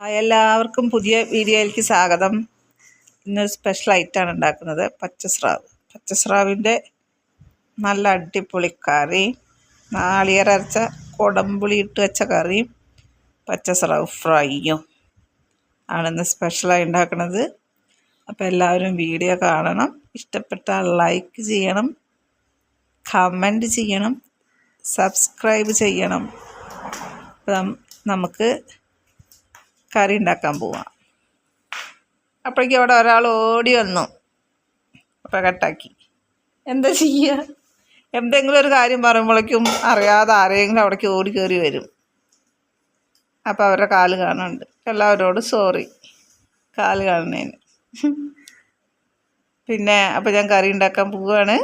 എല്ലാവർക്കും പുതിയ വീഡിയോയിലേക്ക് സ്വാഗതം. ഇന്നൊരു സ്പെഷ്യൽ ഐറ്റമാണ് ഉണ്ടാക്കുന്നത്. പച്ചസ്രാവ്. പച്ചസ്രാവിന്റെ നല്ല അടിപൊളി കറി. നാളികേരം അരച്ച കുടംപുളി ഇട്ട് വെച്ച കറിയും പച്ചസ്രാവ് ഫ്രൈയും ആണിന്ന് സ്പെഷ്യലായി ഉണ്ടാക്കുന്നത്. അപ്പോൾ എല്ലാവരും വീഡിയോ കാണണം. ഇഷ്ടപ്പെട്ടാൽ ലൈക്ക് ചെയ്യണം. കമന്റ് ചെയ്യണം. സബ്സ്ക്രൈബ് ചെയ്യണം. നമുക്ക് കറി ഉണ്ടാക്കാൻ പോവാം. അപ്പോഴേക്കും അവിടെ ഒരാൾ ഓടി വന്നു. അപ്പോൾ കട്ടാക്കി. എന്താ ചെയ്യുക എന്തെങ്കിലും ഒരു കാര്യം പറയുമ്പോഴേക്കും അറിയാതെ ആരെങ്കിലും അവിടേക്ക് ഓടി കയറി വരും. അപ്പോൾ അവരുടെ കാൽ കാണുന്നുണ്ട്. എല്ലാവരോടും സോറി കാൽ കാണുന്നതിന്. പിന്നെ അപ്പോൾ ഞാൻ കറി ഉണ്ടാക്കാൻ പോവുകയാണ്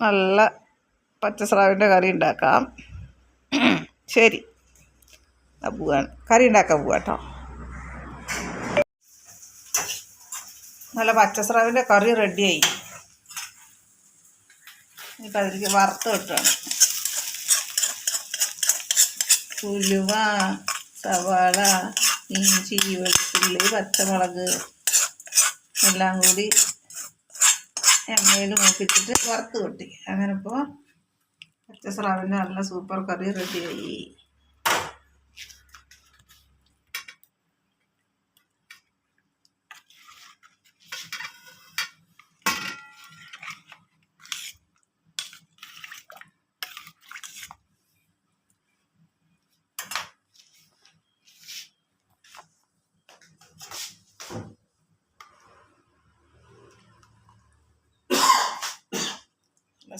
നല്ല പച്ചസ്രാവിന്റെ കറി ഉണ്ടാക്കാം. ശരി. പോവാണ്. കറി ഉണ്ടാക്കാൻ പോവാ കേട്ടോ നല്ല പച്ചസ്രാവിന്റെ കറി റെഡിയായി ഇനിയിപ്പോൾ അതിലേക്ക് വറുത്ത് കിട്ടുകയാണ് ഉലുവ സവാള ഇഞ്ചി വെളുത്തുള്ളി പച്ചമുളക് എല്ലാം കൂടി എണ്ണയിൽ മൂപ്പിച്ചിട്ട് വറുത്ത് കൊട്ടി. അങ്ങനെ ഇപ്പോൾ പച്ചസ്രാവിന്റെ നല്ല സൂപ്പർ കറി റെഡിയായി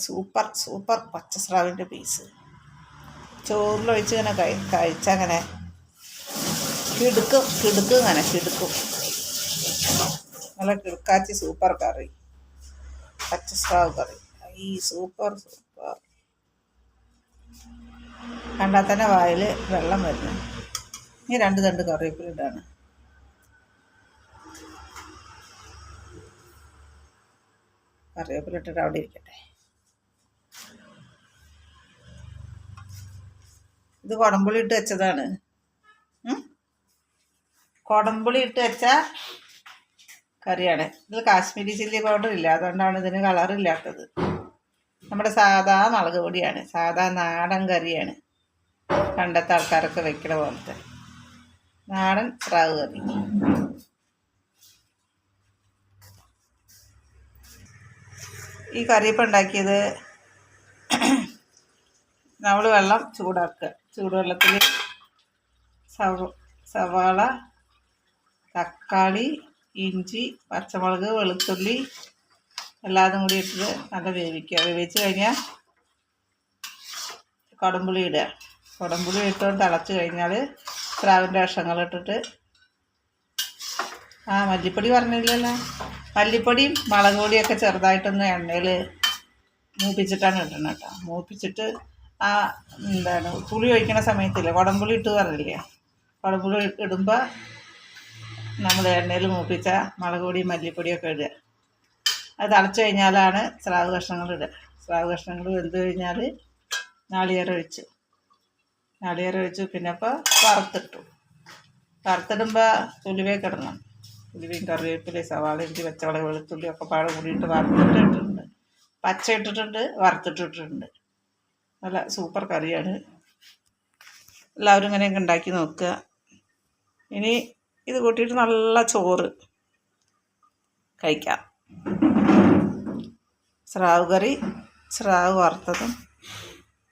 സൂപ്പർ സൂപ്പർ പച്ചസ്രാവിന്റെ പീസ്. ചോറിലൊഴിച്ച് ഇങ്ങനെ കഴി കഴിച്ചങ്ങനെ കിടുക്കും കിടുക്കും അങ്ങനെ കിടുക്കും. നല്ല കിടുക്കാച്ചി സൂപ്പർ കറി. പച്ചസ്രാവ് കറി. ഈ സൂപ്പർ സൂപ്പർ. കണ്ടാൽ തന്നെ വായിൽ വെള്ളം വരുന്നു. ഇനി രണ്ട് തണ്ട് കറിവേപ്പില ഇടാണ്. കറിവേപ്പില അവിടെ ഇരിക്കട്ടെ. ഇത് കുടംപുളി ഇട്ട് വെച്ചതാണ്? കുടംപുളി ഇട്ട് വെച്ച കറിയാണ്. ഇത് കാശ്മീരി ചില്ലി പൗഡർ ഇല്ല. അതുകൊണ്ടാണ് ഇതിന് കളറില്ലാത്തത് നമ്മുടെ സാധാ മുളക് പൊടിയാണ്. സാധാ നാടൻ കറിയാണ്. പണ്ടത്തെ ആൾക്കാരൊക്കെ വെക്കണ പോലത്തെ. നാടൻ സ്രാവ് കറി. ഈ കറി ഉണ്ടാക്കിയത് നമ്മൾ വെള്ളം ചൂടാക്കുക. ചൂടുവെള്ളത്തിൽ സവ സവാള തക്കാളി ഇഞ്ചി പച്ചമുളക് വെളുത്തുള്ളി എല്ലാതും കൂടി ഇട്ടിട്ട് നല്ല വേവിക്കുക. വേവിച്ച് കഴിഞ്ഞാൽ കുടംപുളി ഇടുക. കുടംപുളി ഇട്ടുകൊണ്ട് തിളച്ച് കഴിഞ്ഞാൽ സ്രാവിന്റെ കഷങ്ങൾ ഇട്ടിട്ട് ആ മല്ലിപ്പൊടി പറഞ്ഞില്ലല്ലോ. മല്ലിപ്പൊടിയും മുളക് പൊടിയൊക്കെ ചെറുതായിട്ടൊന്ന് എണ്ണയിൽ മൂപ്പിച്ചിട്ടാണ് ഇടണം കേട്ടോ. മൂപ്പിച്ചിട്ട് ആ എന്താണ് പുളി ഒഴിക്കണ സമയത്തില്ലേ? കുടംപുളി ഇട്ട് പറഞ്ഞില്ലേ? കുടംപുളി ഇടുമ്പോൾ നമ്മൾ എണ്ണയിൽ മൂപ്പിച്ച മുളക് പൊടി മല്ലിപ്പൊടിയൊക്കെ ഇടുക. അത് തിളച്ച് കഴിഞ്ഞാലാണ് സ്രാവ് കഷ്ണങ്ങൾ ഇടുക. സ്രാവ് കഷ്ണങ്ങൾ വെന്ത് കഴിഞ്ഞാൽ നാളികേരം ഒഴിച്ചു. നാളികേരം ഒഴിച്ചു പിന്നെ വറുത്തിട്ടു. വറുത്തിടുമ്പോൾ ഉലുവയൊക്കെ ഇടണം. ഉലുവയും കറിവേപ്പിലയും സവാള ഇഞ്ചി പച്ചമുളക് വെളുത്തുള്ളി ഒക്കെ പാടെ കൂടിയിട്ട് വറുത്തിട്ടിട്ടുണ്ട്. പച്ച ഇട്ടിട്ടുണ്ട് വറുത്തിട്ടിട്ടുണ്ട്. നല്ല സൂപ്പർ കറിയാണ്. എല്ലാവരും ഇങ്ങനെയൊക്കെ ഉണ്ടാക്കി നോക്കുക. ഇനി ഇത് കൂട്ടിയിട്ട് നല്ല ചോറ് കഴിക്കാം. സ്രാവ് കറി സ്രാവ് വറുത്തതും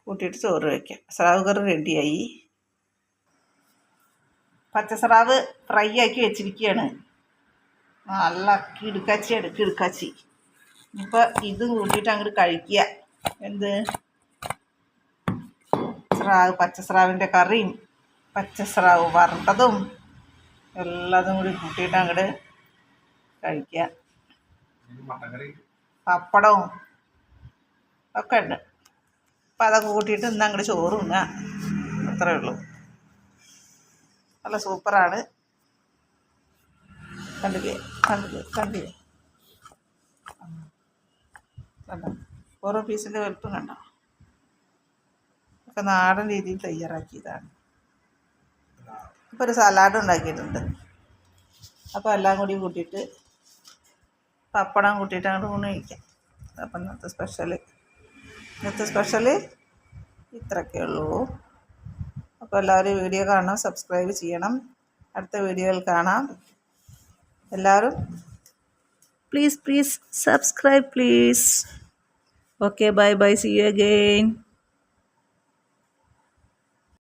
കൂട്ടിയിട്ട് ചോറ് വയ്ക്കാം സ്രാവ് കറി റെഡിയായി. പച്ചസ്രാവ് ഫ്രൈ ആക്കി വെച്ചിരിക്കുകയാണ്. നല്ല കിടുക്കാച്ചി. അടുക്കിടുക്കാച്ചി ഇപ്പം ഇതും കൂട്ടിയിട്ട് അങ്ങോട്ട് കഴിക്കുക. എന്ത്? സ്രാവ് പച്ചസ്രാവിന്റെ കറിയും പച്ചസ്രാവ് വറുത്തതും എല്ലാതും കൂടി കൂട്ടിയിട്ട് അങ്ങോട്ട് കഴിക്കുക. പപ്പടവും ഒക്കെ ഉണ്ട്. അപ്പം അതൊക്കെ കൂട്ടിയിട്ട് ഇന്ന് അങ്ങോട്ട് ചോറും ഇന്ന അത്രേ ഉള്ളൂ. നല്ല സൂപ്പറാണ്. കണ്ടില്ലേ? കണ്ടില്ലേ? കണ്ടില്ലേ? കണ്ടോ? ഓരോ പീസിന്റെ വലുപ്പം കണ്ടോ? ഒക്കെ നാടൻ രീതിയിൽ തയ്യാറാക്കിയതാണ്. ഇപ്പോൾ ഒരു സലാഡ് ഉണ്ടാക്കിയിട്ടുണ്ട്. അപ്പോൾ എല്ലാം കൂടി കൂട്ടിയിട്ട് പപ്പടം കൂട്ടിയിട്ട് അങ്ങോട്ട് ഊണ് കഴിക്കാം. അപ്പം ഇന്നത്തെ സ്പെഷ്യൽ ഇന്നത്തെ സ്പെഷ്യൽ ഇത്രയൊക്കെ ഉള്ളൂ. അപ്പോൾ എല്ലാവരും വീഡിയോ കാണണം സബ്സ്ക്രൈബ് ചെയ്യണം. അടുത്ത വീഡിയോയിൽ കാണാം. എല്ലാവരും please please subscribe please okay bye bye see you again.